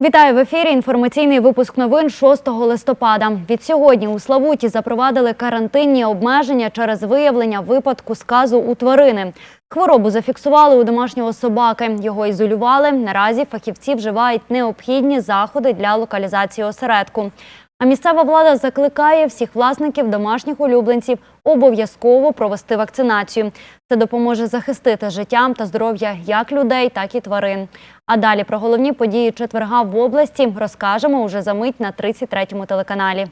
Вітаю в ефірі. Інформаційний випуск новин 6 листопада. Від сьогодні у Славуті запровадили карантинні обмеження через виявлення випадку сказу у тварини. Хворобу зафіксували у домашнього собаки. Його ізолювали. Наразі фахівці вживають необхідні заходи для локалізації осередку. А місцева влада закликає всіх власників домашніх улюбленців обов'язково провести вакцинацію. Це допоможе захистити життям та здоров'я як людей, так і тварин. А далі про головні події четверга в області розкажемо уже за мить на 33-му телеканалі.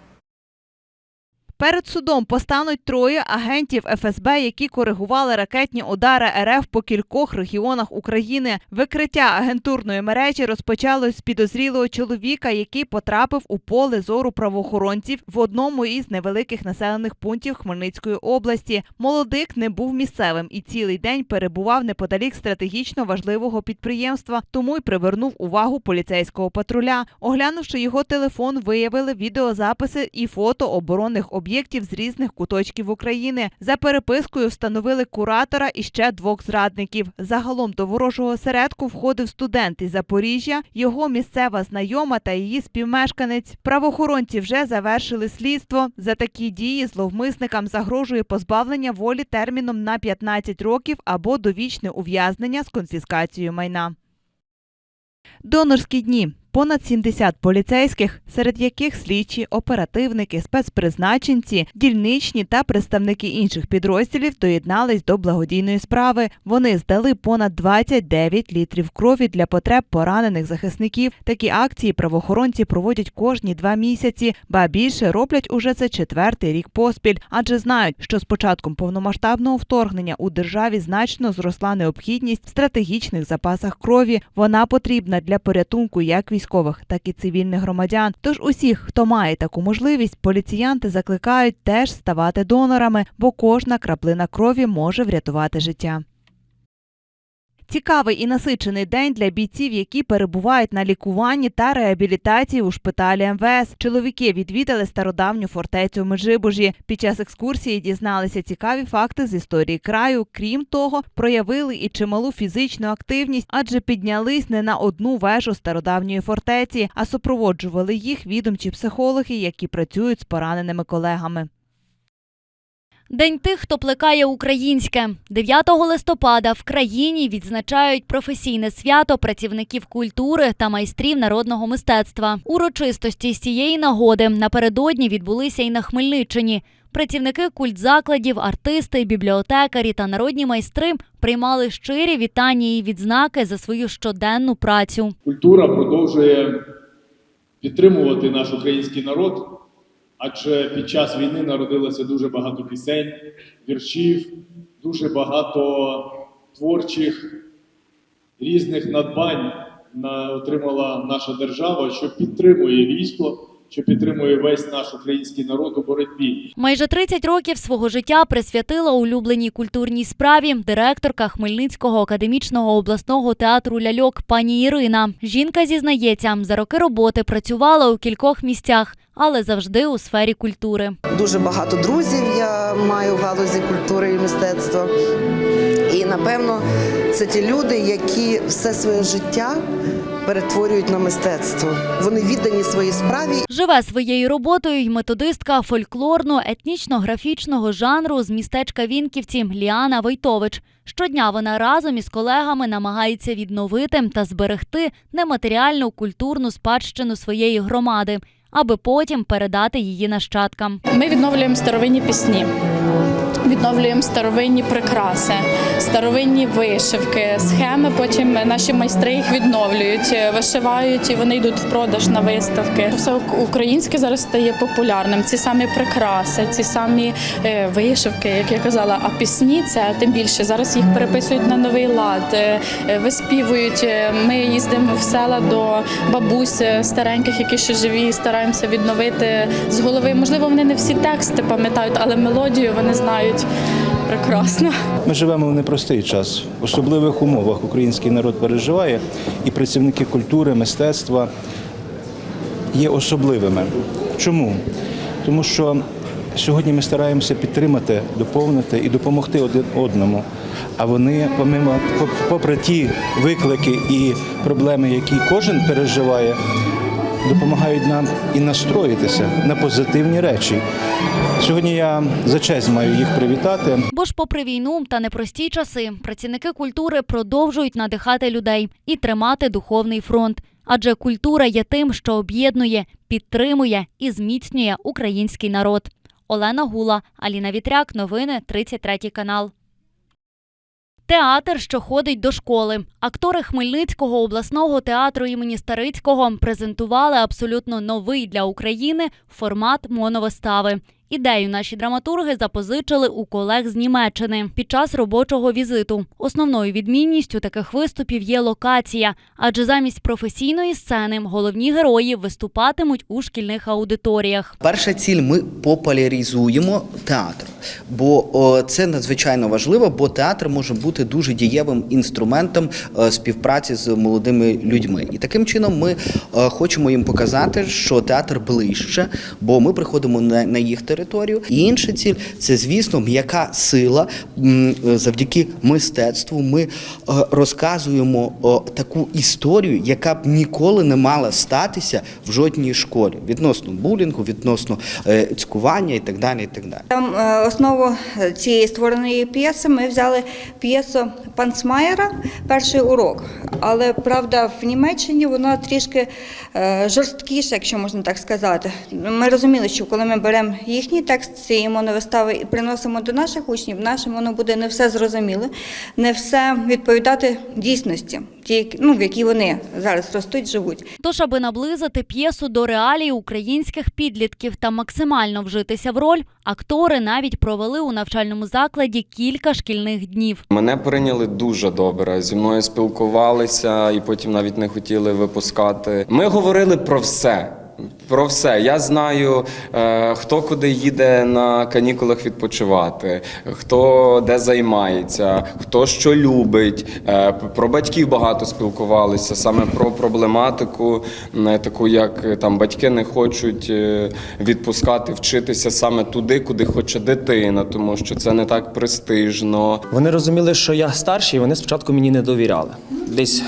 Перед судом постануть троє агентів ФСБ, які коригували ракетні удари РФ по кількох регіонах України. Викриття агентурної мережі розпочалось з підозрілого чоловіка, який потрапив у поле зору правоохоронців в одному із невеликих населених пунктів Хмельницької області. Молодик не був місцевим і цілий день перебував неподалік стратегічно важливого підприємства, тому й привернув увагу поліцейського патруля. Оглянувши його телефон, виявили відеозаписи і фото оборонних об'єктів з різних куточків України. За перепискою встановили куратора і ще двох зрадників. Загалом до ворожого осередку входив студент із Запоріжжя, його місцева знайома та її співмешканець. Правоохоронці вже завершили слідство. За такі дії зловмисникам загрожує позбавлення волі терміном на 15 років або довічне ув'язнення з конфіскацією майна. Донорські дні. Понад 70 поліцейських, серед яких слідчі, оперативники, спецпризначенці, дільничні та представники інших підрозділів доєднались до благодійної справи. Вони здали понад 29 літрів крові для потреб поранених захисників. Такі акції правоохоронці проводять кожні два місяці, ба більше роблять уже це четвертий рік поспіль, адже знають, що з початком повномасштабного вторгнення у державі значно зросла необхідність в стратегічних запасах крові. Вона потрібна для порятунку як військових, так і цивільних громадян. Тож усіх, хто має таку можливість, поліціянти закликають теж ставати донорами, бо кожна краплина крові може врятувати життя. Цікавий і насичений день для бійців, які перебувають на лікуванні та реабілітації у шпиталі МВС. Чоловіки відвідали стародавню фортецю Межибужі. Під час екскурсії дізналися цікаві факти з історії краю. Крім того, проявили і чималу фізичну активність, адже піднялись не на одну вежу стародавньої фортеці, а супроводжували їх відомчі психологи, які працюють з пораненими колегами. День тих, хто плекає українське. 9 листопада в країні відзначають професійне свято працівників культури та майстрів народного мистецтва. Урочистості з цієї нагоди напередодні відбулися і на Хмельниччині. Працівники культзакладів, артисти, бібліотекарі та народні майстри приймали щирі вітання і відзнаки за свою щоденну працю. Культура продовжує підтримувати наш український народ, адже під час війни народилося дуже багато пісень, віршів, дуже багато творчих різних надбань на- отримала наша держава, що підтримує військо, що підтримує весь наш український народ у боротьбі. Майже 30 років свого життя присвятила улюбленій культурній справі директорка Хмельницького академічного обласного театру ляльок пані Ірина. Жінка зізнається, за роки роботи працювала у кількох місцях, але завжди у сфері культури. Дуже багато друзів я маю в галузі культури і мистецтва. І напевно це ті люди, які все своє життя перетворюють на мистецтво. Вони віддані своїй справі Живе своєю роботою й методистка фольклорно-етнічно-графічного жанру з містечка Вінківці Ліана Войтович. Щодня вона разом із колегами намагається відновити та зберегти нематеріальну культурну спадщину своєї громади, аби потім передати її нащадкам. Ми відновлюємо старовинні пісні, відновлюємо старовинні прикраси, старовинні вишивки, схеми. Потім наші майстри їх відновлюють, вишивають і вони йдуть в продаж на виставки. Все українське зараз стає популярним. Ці самі прикраси, ці самі е, вишивки, як я казала. А пісні це тим більше зараз їх переписують на новий лад, е, е, виспівують. Е, Ми їздимо в села до бабусь е, стареньких, які ще живі, стараємося відновити з голови. Можливо, вони не всі тексти пам'ятають, але мелодію вони знають прекрасно. Ми живемо в непростий час. В особливих умовах український народ переживає, і працівники культури, мистецтва є особливими. Чому? Тому що сьогодні ми стараємося підтримати, доповнити і допомогти один одному. а вони, помимо, по- попри ті виклики і проблеми, які кожен переживає, допомагають нам і настроїтися на позитивні речі. Сьогодні я за честь маю їх привітати. Бо ж, попри війну та непрості часи, працівники культури продовжують надихати людей і тримати духовний фронт. Адже культура є тим, що об'єднує, підтримує і зміцнює український народ. Олена Гула, Аліна Вітряк, новини 33 канал. Театр, що ходить до школи. Актори Хмельницького обласного театру імені Старицького презентували абсолютно новий для України формат моновистави. Ідею наші драматурги запозичили у колег з Німеччини під час робочого візиту. Основною відмінністю таких виступів є локація, адже замість професійної сцени головні герої виступатимуть у шкільних аудиторіях. Перша ціль ми популяризуємо театр, бо це надзвичайно важливо, бо театр може бути дуже дієвим інструментом е, співпраці з молодими людьми. І таким чином ми е, хочемо їм показати, що театр ближче, бо ми приходимо на, їх територію. І інша ціль це, звісно, м'яка сила. Е, Завдяки мистецтву ми розказуємо таку історію, яка б ніколи не мала статися в жодній школі відносно булінгу, відносно цькування і так далі. І так далі. Там основу цієї створеної п'єси ми взяли п'єсу Панцмаєра Перший урок. Але правда, в Німеччині вона трішки е, жорсткіша, якщо можна так сказати. Ми розуміли, що коли ми беремо їхній текст цієї моновистави і приносимо до наших учнів, нашим воно буде не все зрозуміле, не все відповідати дійсності, ті, які- ну, в якій вони зараз ростуть, живуть. Тож, аби наблизити п'єсу до реалій українських підлітків та максимально вжитися в роль, актори навіть провели у навчальному закладі кілька шкільних днів. Мене прийняли дуже добре. Зі мною спілкувалися і потім навіть не хотіли випускати. Ми говорили про все. Про все. Я знаю, е, хто куди їде на канікулах відпочивати, хто де займається, хто що любить. Е, Про батьків багато спілкувалися, саме про проблематику, е, таку як там батьки не хочуть відпускати, вчитися саме туди, куди хоче дитина, тому що це не так престижно. Вони розуміли, що я старший, і вони спочатку мені не довіряли. Десь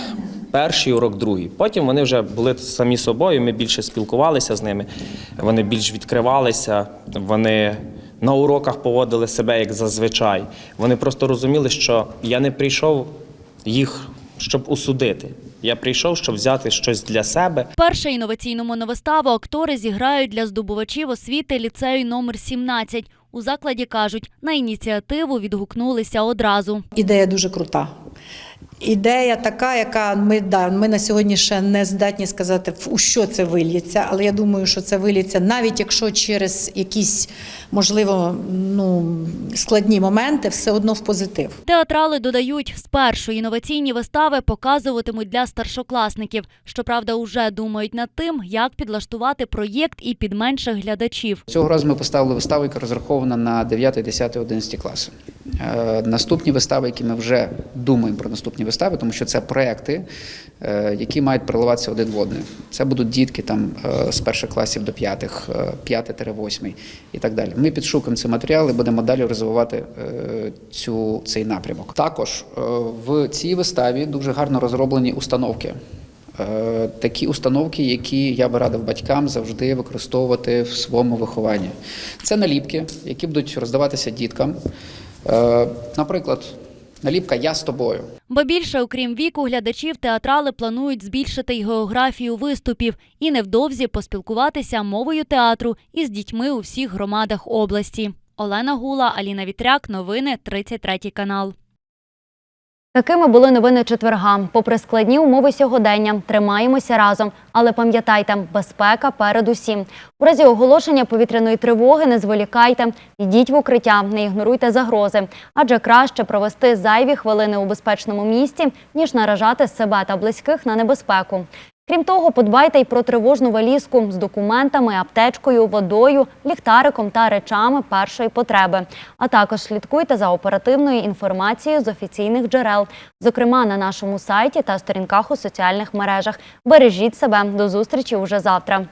перший урок, другий. Потім вони вже були самі собою, ми більше спілкувалися з ними, вони більш відкривалися, вони на уроках поводили себе як зазвичай. Вони просто розуміли, що я не прийшов їх, щоб усудити. Я прийшов, щоб взяти щось для себе. Першу інноваційну моновиставу актори зіграють для здобувачів освіти ліцею номер 17. У закладі кажуть, на ініціативу відгукнулися одразу. Ідея дуже крута. Ідея така, яка ми да, ми на сьогодні ще не здатні сказати, в- у що це вильється, але я думаю, що це вильється, навіть якщо через якісь, можливо, ну, складні моменти, все одно в позитив. Театрали додають, спершу інноваційні вистави показуватимуть для старшокласників. Щоправда, уже думають над тим, як підлаштувати проєкт і під менших глядачів. Цього разу ми поставили виставу, яка розрахована на 9, 10, 11 класи. Е, Наступні вистави, які ми вже думаємо про наступні вистави, тому що це проекти, е, які мають переливатися один в один. Це будуть дітки там е, з перших класів до п'ятих, е, п'ятий-восьмий і так далі. Ми підшукаємо ці матеріали, будемо далі розвивати цю, цей напрямок. Також в цій виставі дуже гарно розроблені установки. Такі установки, які я би радив батькам завжди використовувати в своєму вихованні. Це наліпки, які будуть роздаватися діткам. Наприклад, наліпка Я з тобою. Бо більше, окрім віку, глядачів театрали планують збільшити й географію виступів і невдовзі поспілкуватися мовою театру із дітьми у всіх громадах області. Олена Гула, Аліна Вітряк, новини 33 канал. Такими були новини четверга. Попри складні умови сьогодення, тримаємося разом. Але пам'ятайте, безпека передусім. У разі оголошення повітряної тривоги не зволікайте, йдіть в укриття, не ігноруйте загрози. Адже краще провести зайві хвилини у безпечному місці, ніж наражати себе та близьких на небезпеку. Крім того, подбайте й про тривожну валізку з документами, аптечкою, водою, ліхтариком та речами першої потреби. А також слідкуйте за оперативною інформацією з офіційних джерел, зокрема на нашому сайті та сторінках у соціальних мережах. Бережіть себе до зустрічі уже завтра.